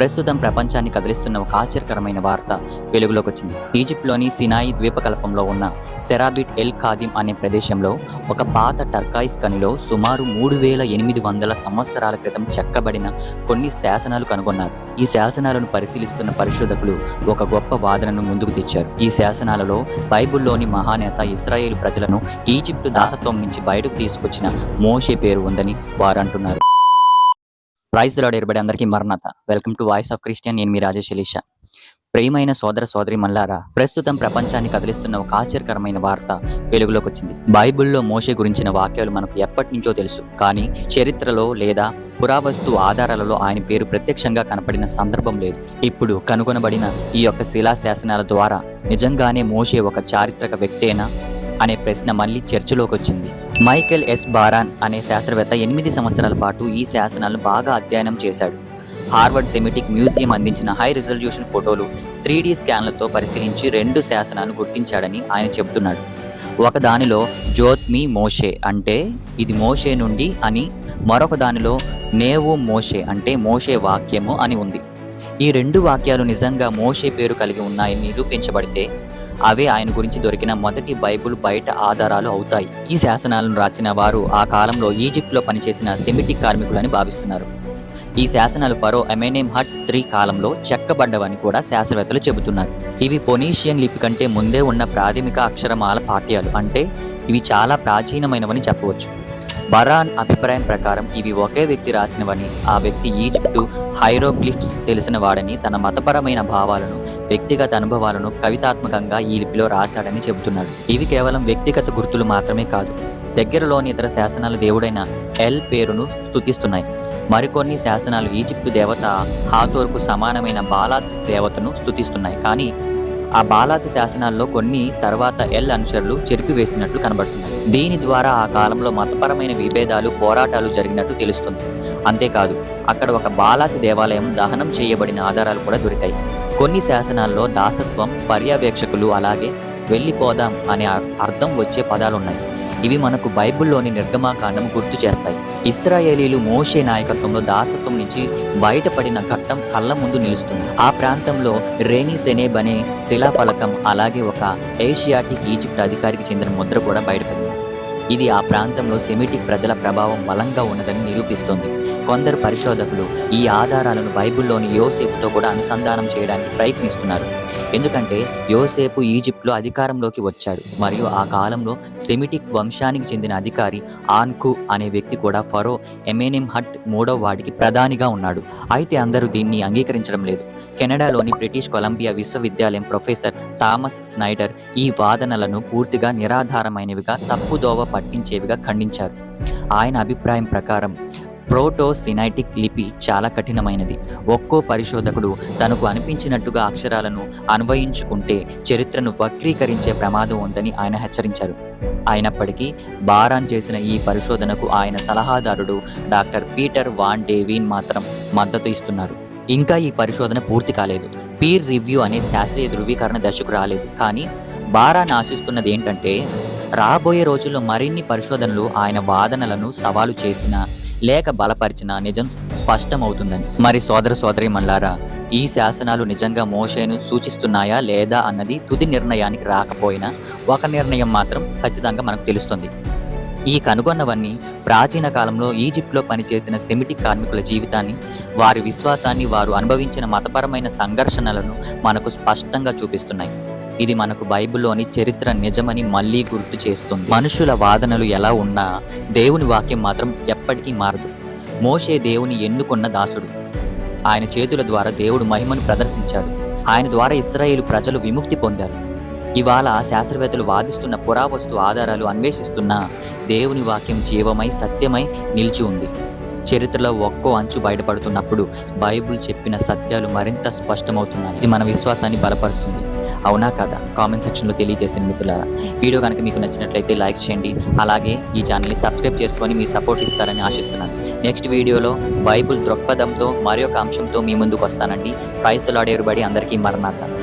ప్రస్తుతం ప్రపంచాన్ని కదిలిస్తున్న ఒక ఆశ్చర్యకరమైన వార్త వెలుగులోకి వచ్చింది ఈజిప్ట్లోని సినాయి ద్వీపకల్పంలో ఉన్న సెరాబిట్ ఎల్ ఖాదిమ్ అనే ప్రదేశంలో ఒక పాత టర్కాయిస్ కనిలో సుమారు మూడు వేల ఎనిమిది వందల సంవత్సరాల క్రితం చెక్కబడిన కొన్ని శాసనాలు కనుగొన్నారు. ఈ శాసనాలను పరిశీలిస్తున్న పరిశోధకులు ఒక గొప్ప వాదనను ముందుకు తెచ్చారు. ఈ శాసనాలలో బైబిల్లోని మహానేత ఇస్రాయేల్ ప్రజలను ఈజిప్టు దాసత్వం నుంచి బయటకు తీసుకొచ్చిన మోషే పేరు ఉందని వారు అంటున్నారు ప్రైజ్ లాడ్ ఎరబడి అందరికీ మరణత. Welcome to voice of Christian నేను మీ రాజేష్ ఎలీషా. సోదర సోదరి మల్లారా ప్రస్తుతం ప్రపంచాన్ని కదిలిస్తున్న ఒక ఆశ్చర్యకరమైన వార్త వెలుగులోకి వచ్చింది. బైబిల్లో మోషే గురించిన వాక్యాలు మనకు ఎప్పటి నుంచో తెలుసు. కానీ చరిత్రలో లేదా పురావస్తు ఆధారాలలో ఆయన పేరు ప్రత్యక్షంగా కనపడిన సందర్భం లేదు. ఇప్పుడు కనుగొనబడిన ఈ యొక్క శిలా శాసనాల ద్వారా నిజంగానే మోషే ఒక చారిత్రక వ్యక్తేనా అనే ప్రశ్న మళ్ళీ చర్చలోకి వచ్చింది. Michael yes. బారాన్ అనే శాస్త్రవేత్త ఎనిమిది సంవత్సరాల పాటు ఈ శాసనాలను బాగా అధ్యయనం చేశాడు. హార్వర్డ్ సెమిటిక్ మ్యూజియం అందించిన high resolution photos three D స్కాన్లతో పరిశీలించి రెండు శాసనాలను గుర్తించాడని ఆయన చెబుతున్నాడు. ఒకదానిలో జ్యోత్మి మోషే అంటే ఇది మోషే నుండి అని మరొక దానిలో నేవు మోషే అంటే మోషే వాక్యము అని ఉంది. ఈ రెండు వాక్యాలు నిజంగా మోషే పేరు కలిగి ఉన్నాయని నిరూపించబడితే అవే ఆయన గురించి దొరికిన మొదటి బైబుల్ బయట ఆధారాలు అవుతాయి. ఈ శాసనాలను రాసిన వారు ఆ కాలంలో ఈజిప్ట్లో పనిచేసిన సెమిటిక్ కార్మికులని భావిస్తున్నారు. ఈ శాసనాలు ఫరో ఎమెనేమ్ హట్ త్రీ కాలంలో చెక్కబడ్డవని కూడా శాస్త్రవేత్తలు చెబుతున్నారు. ఇవి పొనీషియన్ లిపి కంటే ముందే ఉన్న ప్రాథమిక అక్షరమాల పాఠ్యాలు. అంటే ఇవి చాలా ప్రాచీనమైనవని చెప్పవచ్చు. బరాన్ అభిప్రాయం ప్రకారం ఇవి ఒకే వ్యక్తి రాసినవని ఆ వ్యక్తి ఈజిప్టు హైరోగ్లిఫ్స్ తెలిసిన వాడని తన మతపరమైన భావాలను వ్యక్తిగత అనుభవాలను కవితాత్మకంగా ఈ లిపిలో రాశాడని చెబుతున్నాడు. ఇవి కేవలం వ్యక్తిగత గుర్తులు మాత్రమే కాదు దగ్గరలోని ఇతర శాసనాలు దేవుడైన ఎల్ పేరును స్థుతిస్తున్నాయి మరికొన్ని శాసనాలు ఈజిప్టు దేవత హాతోర్కు సమానమైన బాలాత్ దేవతను స్థుతిస్తున్నాయి కానీ ఆ బాలాత్ శాసనాల్లో కొన్ని తర్వాత ఎల్ అనుచరులు చెరిపివేసినట్లు కనబడుతున్నాయి. దీని ద్వారా ఆ కాలంలో మతపరమైన విభేదాలు పోరాటాలు జరిగినట్టు తెలుస్తుంది. అంతేకాదు అక్కడ ఒక బాలాత్ దేవాలయం దహనం చేయబడిన ఆధారాలు కూడా దొరికాయి. కొన్ని శాసనాల్లో దాసత్వం పర్యవేక్షకులు అలాగే వెళ్ళిపోదాం అనే అర్థం వచ్చే పదాలున్నాయి. ఇవి మనకు బైబిల్లోని నిర్గమాకాండం గుర్తు చేస్తాయి. ఇస్రాయేలీలు మోషే నాయకత్వంలో దాసత్వం నుంచి బయటపడిన ఘట్టం కళ్ళ ముందు నిలుస్తుంది. ఆ ప్రాంతంలో రేనీ సెనేబ్ అనే శిలాఫలకం అలాగే ఒక ఏషియాటిక్ ఈజిప్ట్ అధికారికి చెందిన ముద్ర కూడా బయటపడింది. ఇది ఆ ప్రాంతంలో సెమిటిక్ ప్రజల ప్రభావం బలంగా ఉన్నదని నిరూపిస్తోంది. కొందరు పరిశోధకులు ఈ ఆధారాలను బైబిల్లోని యోసేపుతో కూడా అనుసంధానం చేయడానికి ప్రయత్నిస్తున్నారు. ఎందుకంటే యోసేపు ఈజిప్ట్లో అధికారంలోకి వచ్చాడు. మరియు ఆ కాలంలో సెమిటిక్ వంశానికి చెందిన అధికారి ఆన్కు అనే వ్యక్తి కూడా ఫరో ఎమెనిమ్ హట్ మూడవ వాడికి ప్రధానిగా ఉన్నాడు. అయితే అందరూ దీన్ని అంగీకరించడం లేదు. కెనడాలోని బ్రిటిష్ కొలంబియా విశ్వవిద్యాలయం ప్రొఫెసర్ థామస్ స్నైడర్ ఈ వాదనలను పూర్తిగా నిరాధారమైనవిగా తప్పుదోవ పట్టించేవిగా ఖండించారు. ఆయన అభిప్రాయం ప్రకారం ప్రోటో సినైటిక్ లిపి చాలా కఠినమైనది. ఒక్కో పరిశోధకుడు తనకు అనిపించినట్టుగా అక్షరాలను అన్వయించుకుంటే చరిత్రను వక్రీకరించే ప్రమాదం ఉందని ఆయన హెచ్చరించారు. అయినప్పటికీ బారాన్ చేసిన ఈ పరిశోధనకు ఆయన సలహాదారుడు డాక్టర్ పీటర్ వాన్ డేవీన్ మాత్రం మద్దతు ఇస్తున్నారు. ఇంకా ఈ పరిశోధన పూర్తి కాలేదు. పీర్ రివ్యూ అనే శాస్త్రీయ ధృవీకరణ దశకు రాలేదు. కానీ బారాన్ ఆశిస్తున్నది ఏంటంటే రాబోయే రోజుల్లో మరిన్ని పరిశోధనలు ఆయన వాదనలను సవాలు చేసిన లేక బలపరిచిన నిజం స్పష్టమవుతుందని. మరి సోదర సోదరి మల్లారా ఈ శాసనాలు నిజంగా మోషేను సూచిస్తున్నాయా లేదా అన్నది తుది నిర్ణయానికి రాకపోయినా ఒక నిర్ణయం మాత్రం ఖచ్చితంగా మనకు తెలుస్తుంది. ఈ కనుగొన్నవన్నీ ప్రాచీన కాలంలో ఈజిప్ట్లో పనిచేసిన సెమిటిక్ కార్మికుల జీవితాన్ని వారి విశ్వాసాన్ని వారు అనుభవించిన మతపరమైన సంఘర్షణలను మనకు స్పష్టంగా చూపిస్తున్నాయి. ఇది మనకు బైబిల్లోని చరిత్ర నిజమని మళ్ళీ గుర్తు చేస్తుంది. మనుషుల వాదనలు ఎలా ఉన్నా దేవుని వాక్యం మాత్రం ఎప్పటికీ మారదు. మోషే దేవుని ఎన్నుకున్న దాసుడు. ఆయన చేతుల ద్వారా దేవుడు మహిమను ప్రదర్శించాడు. ఆయన ద్వారా ఇస్రాయేలు ప్రజలు విముక్తి పొందారు. ఇవాళ శాస్త్రవేత్తలు వాదిస్తున్న పురావస్తు ఆధారాలు అన్వేషిస్తున్న దేవుని వాక్యం జీవమై సత్యమై నిలిచి ఉంది. చరిత్రలో ఒక్కో అంచు బయటపడుతున్నప్పుడు బైబిల్ చెప్పిన సత్యాలు మరింత స్పష్టమవుతున్నాయి. ఇది మన విశ్వాసాన్ని బలపరుస్తుంది. అవునా కదా? కామెంట్ సెక్షన్లో తెలియజేసిన మిత్రులారా వీడియో కనుక మీకు నచ్చినట్లయితే లైక్ చేయండి. అలాగే ఈ ఛానల్ని సబ్స్క్రైబ్ చేసుకొని మీ సపోర్ట్ ఇస్తారని ఆశిస్తున్నాను. నెక్స్ట్ వీడియోలో బైబిల్ దృక్పథంతో మరి ఒక అంశంతో మీ ముందుకు వస్తానండి. క్రైస్తలాడేరుబడి అందరికీ మరణాత